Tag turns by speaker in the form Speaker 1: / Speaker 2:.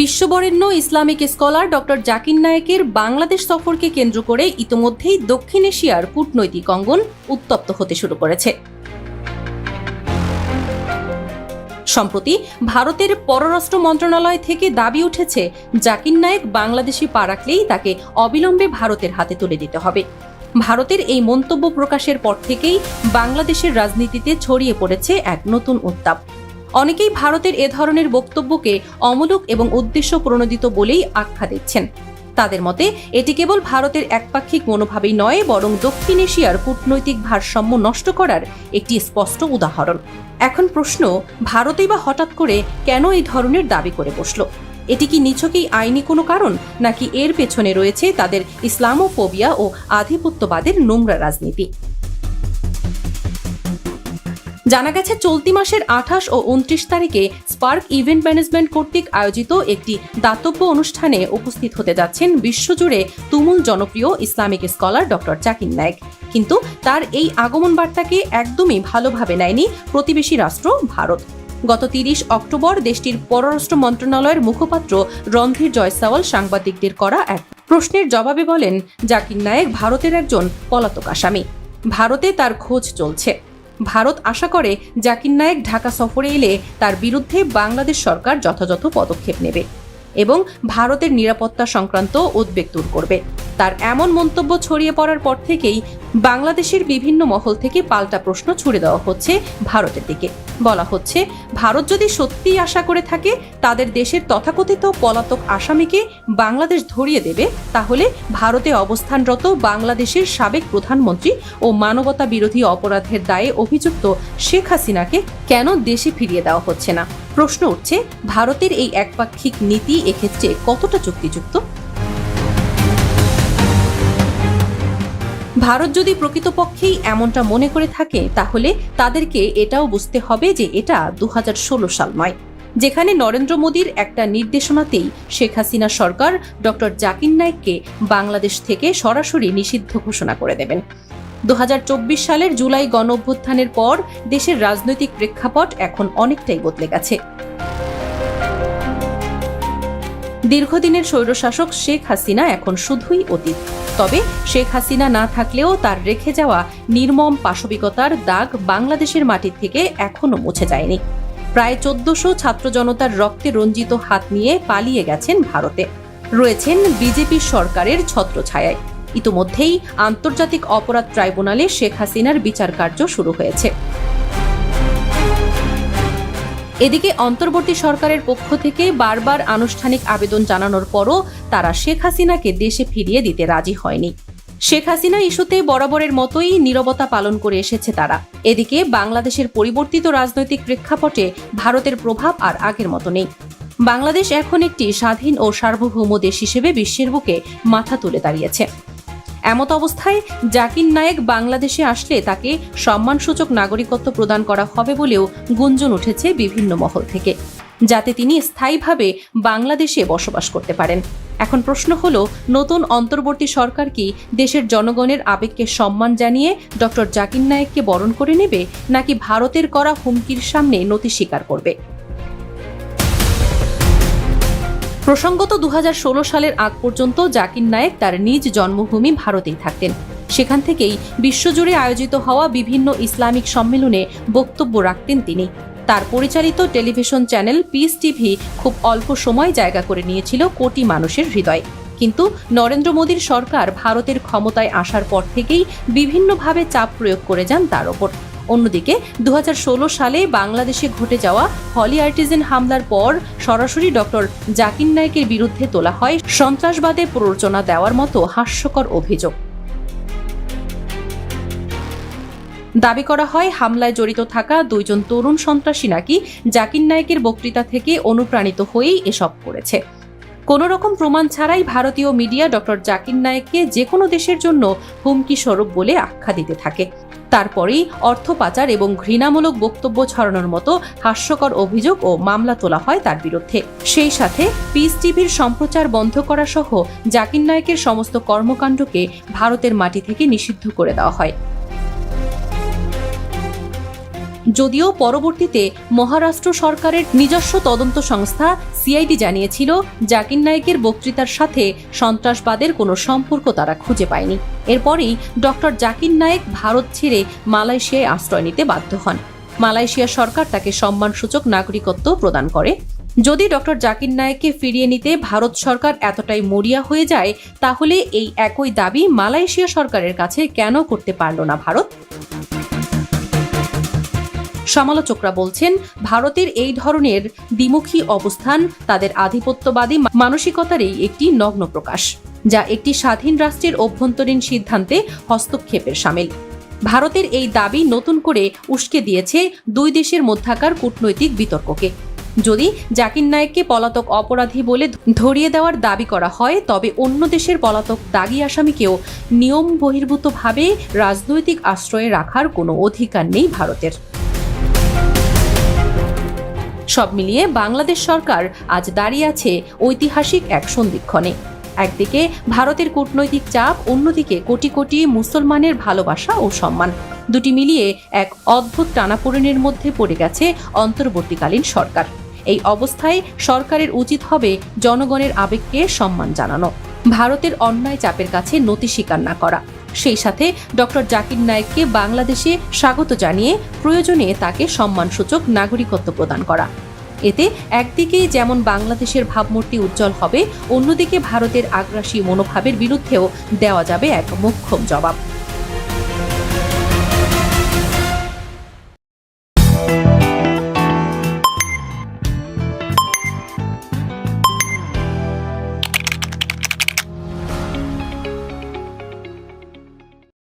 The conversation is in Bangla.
Speaker 1: বিশ্ববরেণ্য ইসলামিক স্কলার ডক্টর জাকির নায়েকের বাংলাদেশ সফরকে কেন্দ্র করে ইতোমধ্যেই দক্ষিণ এশিয়ার কূটনৈতিক অঙ্গন উত্তপ্ত হতে শুরু করেছে। সম্প্রতি ভারতের পররাষ্ট্র মন্ত্রণালয় থেকে দাবি উঠেছে, জাকির নায়েক বাংলাদেশি পা রাখলেই তাকে অবিলম্বে ভারতের হাতে তুলে দিতে হবে। ভারতের এই মন্তব্য প্রকাশের পর থেকেই বাংলাদেশের রাজনীতিতে ছড়িয়ে পড়েছে এক নতুন উত্তাপ। অনেকেই ভারতের এ ধরনের বক্তব্যকে অমূলক এবং উদ্দেশ্য প্রণোদিত বলেই আখ্যা দিচ্ছেন। তাদের মতে, এটি কেবল ভারতের একপাক্ষিক মনোভাবেই নয়, বরং দক্ষিণ এশিয়ার কূটনৈতিক ভারসাম্য নষ্ট করার একটি স্পষ্ট উদাহরণ। এখন প্রশ্ন, ভারতেই বা হঠাৎ করে কেন এই ধরনের দাবি করে বসল? এটি কি নিছকেই আইনি কোনো কারণ, নাকি এর পেছনে রয়েছে তাদের ইসলামোফোবিয়া ও আধিপত্যবাদের নোংরা রাজনীতি? জানা গেছে, চলতি মাসের আঠাশ ও উনত্রিশ তারিখে স্পার্ক ইভেন্ট ম্যানেজমেন্ট কর্তৃক আয়োজিত একটি দাতব্য অনুষ্ঠানে উপস্থিত হতে যাচ্ছেন বিশ্বজুড়ে তুমুল জনপ্রিয় Islamic scholar doctor Zakir Naik. কিন্তু তার এই আগমন বার্তাকে একদমই ভালোভাবে নেয়নি প্রতিবেশী রাষ্ট্র ভারত। গত তিরিশ অক্টোবর দেশটির পররাষ্ট্র মন্ত্রণালয়ের মুখপাত্র রণধীর জয়সাওয়াল সাংবাদিকদের করা এক প্রশ্নের জবাবে বলেন, জাকির নায়েক ভারতের একজন পলাতক আসামি। ভারতে তার খোঁজ চলছে। ভারত আশা করে জাকির নায়েক ঢাকা সফরে এলে তার বিরুদ্ধে বাংলাদেশ সরকার যথাযথ পদক্ষেপ নেবে এবং ভারতের নিরাপত্তা সংক্রান্ত উদ্বেগ দূর করবে। তার এমন মন্তব্য ছড়িয়ে পড়ার পর থেকেই বাংলাদেশের বিভিন্ন মহল থেকে পাল্টা প্রশ্ন ছুড়ে দেওয়া হচ্ছে ভারতের দিকে। বলা হচ্ছে, ভারত যদি সত্যিই আশা করে থাকে, তাদের দেশের তথাকথিত পলাতক আসামিকে বাংলাদেশ ধরিয়ে দেবে, তাহলে ভারতে অবস্থানরত বাংলাদেশের সাবেক প্রধানমন্ত্রী ও মানবতা বিরোধী অপরাধের দায়ে অভিযুক্ত শেখ হাসিনাকে কেন দেশে ফিরিয়ে দেওয়া হচ্ছে না? প্রশ্ন উঠছে, ভারতের এই একপাক্ষিক নীতি এক্ষেত্রে কতটা যুক্তিযুক্ত? ভারত যদি প্রকৃতপক্ষেই এমনটা মনে করে থাকে, তাহলে তাদেরকে এটাও বুঝতে হবে যে এটা দু হাজার ষোলো সাল নয়। যেখানে নরেন্দ্র মোদীর একটা নির্দেশনাতেই শেখ হাসিনা সরকার ডক্টর জাকির নায়েককে বাংলাদেশ থেকে সরাসরি নিষিদ্ধ ঘোষণা করে দেবেন। দু হাজার চব্বিশ সালের জুলাই গণ অভ্যুত্থানের পর দেশের রাজনৈতিক প্রেক্ষাপট এখন অনেকটাই বদলে গেছে। দীর্ঘদিনের স্বৈরশাসক শেখ হাসিনা এখন শুধুই অতীত। তবে শেখ হাসিনা না থাকলেও তার রেখে যাওয়া নির্মম পাশবিকতার দাগ বাংলাদেশের মাটির থেকে এখনও মুছে যায়নি। প্রায় চোদ্দশো ছাত্র জনতার রক্তে রঞ্জিত হাত নিয়ে পালিয়ে গেছেন ভারতে। রয়েছেন বিজেপি সরকারের ছত্রছায়ায়। ইতোমধ্যেই আন্তর্জাতিক অপরাধ ট্রাইব্যুনালে শেখ হাসিনার বিচার কার্য শুরু হয়েছে। এদিকে অন্তর্বর্তী সরকারের পক্ষ থেকে বারবার আনুষ্ঠানিক আবেদন জানানোর পরও তারা শেখ হাসিনাকে দেশে ফিরিয়ে দিতে রাজি হয়নি। শেখ হাসিনা ইস্যুতে বরাবরের মতোই নীরবতা পালন করে এসেছে তারা। এদিকে বাংলাদেশের পরিবর্তিত রাজনৈতিক প্রেক্ষাপটে ভারতের প্রভাব আর আগের মতো নেই। বাংলাদেশ এখন একটি স্বাধীন ও সার্বভৌম দেশ হিসেবে বিশ্বের বুকে মাথা তুলে দাঁড়িয়েছে। এমত অবস্থায় জাকির নায়েক বাংলাদেশে আসলে তাকে সম্মানসূচক নাগরিকত্ব প্রদান করা হবে বলেও গুঞ্জন উঠেছে বিভিন্ন মহল থেকে, যাতে তিনি স্থায়ীভাবে বাংলাদেশে বসবাস করতে পারেন। এখন প্রশ্ন হল, নতুন অন্তর্বর্তী সরকার কি দেশের জনগণের আবেগকে সম্মান জানিয়ে ডক্টর জাকির নায়েককে বরণ করে নেবে, নাকি ভারতের করা হুমকির সামনে নতি স্বীকার করবে? প্রসঙ্গত দু হাজার ষোলো সালের আগ পর্যন্ত জাকির নায়েক তার নিজ জন্মভূমি ভারতেই থাকতেন। সেখান থেকেই বিশ্বজুড়ে আয়োজিত হওয়া বিভিন্ন ইসলামিক সম্মেলনে বক্তব্য রাখতেন তিনি। তার পরিচালিত টেলিভিশন চ্যানেল পিস টিভি খুব অল্প সময় জায়গা করে নিয়েছিল কোটি মানুষের হৃদয়। কিন্তু নরেন্দ্র মোদীর সরকার ভারতের ক্ষমতায় আসার পর থেকেই বিভিন্নভাবে চাপ প্রয়োগ করে যান তার ওপর। অন্যদিকে দু হাজার ষোলো সালে বাংলাদেশে ঘটে যাওয়া হলি আর্টিজেন হামলার পর সরাসরি ডক্টর জাকির নায়েকের বিরুদ্ধে তোলা হয় সন্ত্রাসবাদে প্ররোচনা দেওয়ার মতো হাস্যকর অভিযোগ। দাবি করা হয়, হামলায় জড়িত থাকা দুইজন তরুণ সন্ত্রাসী নাকি জাকির নায়েকের বক্তৃতা থেকে অনুপ্রাণিত হয়েই এসব করেছে। কোনো রকম প্রমাণ ছাড়াই ভারতীয় মিডিয়া ডক্টর জাকির নায়েককে যে কোনো দেশের জন্য হুমকি স্বরূপ বলে আখ্যা দিতে থাকে। তারপরেই অর্থ পাচার এবং ঘৃণামূলক বক্তব্য ছড়ানোর মতো হাস্যকর অভিযোগ ও মামলা তোলা হয় তার বিরুদ্ধে। সেই সাথে পিস টিভির সম্প্রচার বন্ধ করা সহ জাকির নায়কের সমস্ত কর্মকাণ্ডকে ভারতের মাটি থেকে নিষিদ্ধ করে দেওয়া হয়। যদিও পরবর্তীতে মহারাষ্ট্র সরকারের নিজস্ব তদন্ত সংস্থা সিআইডি জানিয়েছিল, জাকির নায়েকের বক্তৃতার সাথে সন্ত্রাসবাদের কোনো সম্পর্ক তারা খুঁজে পায়নি। এরপরেই ডক্টর জাকির নায়েক ভারত ছেড়ে মালয়েশিয়ায় আশ্রয় নিতে বাধ্য হন। মালয়েশিয়া সরকার তাকে সম্মানসূচক নাগরিকত্ব প্রদান করে। যদি ডক্টর জাকির নায়েককে ফিরিয়ে নিতে ভারত সরকার এতটাই মরিয়া হয়ে যায়, তাহলে এই একই দাবি মালয়েশিয়া সরকারের কাছে কেন করতে পারল না ভারত? সমালোচকরা বলছেন, ভারতের এই ধরনের দ্বিমুখী অবস্থান তাদের আধিপত্যবাদী মানসিকতারই একটি নগ্ন প্রকাশ, যা একটি স্বাধীন রাষ্ট্রের অভ্যন্তরীণ সিদ্ধান্তে হস্তক্ষেপের সামিল। ভারতের এই দাবি নতুন করে উস্কে দিয়েছে দুই দেশের মধ্যাকার কূটনৈতিক বিতর্ককে। যদি জাকির নায়েককে পলাতক অপরাধী বলে ধরিয়ে দেওয়ার দাবি করা হয়, তবে অন্য দেশের পলাতক দাগি আসামিকেও নিয়ম বহির্ভূতভাবে রাজনৈতিক আশ্রয়ে রাখার কোনো অধিকার নেই ভারতের। সব মিলিয়ে বাংলাদেশ সরকার আজ দাঁড়িয়ে আছে ঐতিহাসিক এক সন্ধিক্ষণে। একদিকে ভারতের কূটনৈতিক চাপ, অন্যদিকে কোটি কোটি মুসলমানের ভালোবাসা ও সম্মান। দুটি মিলিয়ে এক অদ্ভুত টানাপোড়েনের মধ্যে পড়ে গেছে অন্তর্বর্তীকালীন সরকার। এই অবস্থায় সরকারের উচিত হবে জনগণের আবেগকে সম্মান জানানো। ভারতের অন্যায় চাপের কাছে নতি স্বীকার না করা। সেই সাথে ডক্টর জাকির নায়েককে বাংলাদেশে স্বাগত জানিয়ে প্রয়োজনে তাকে সম্মানসূচক নাগরিকত্ব প্রদান করা। এতে একদিকে যেমন বাংলাদেশের ভাবমূর্তি উজ্জ্বল হবে, অন্যদিকে ভারতের আগ্রাসী মনোভাবের বিরুদ্ধেও দেওয়া যাবে এক মোক্ষম জবাব।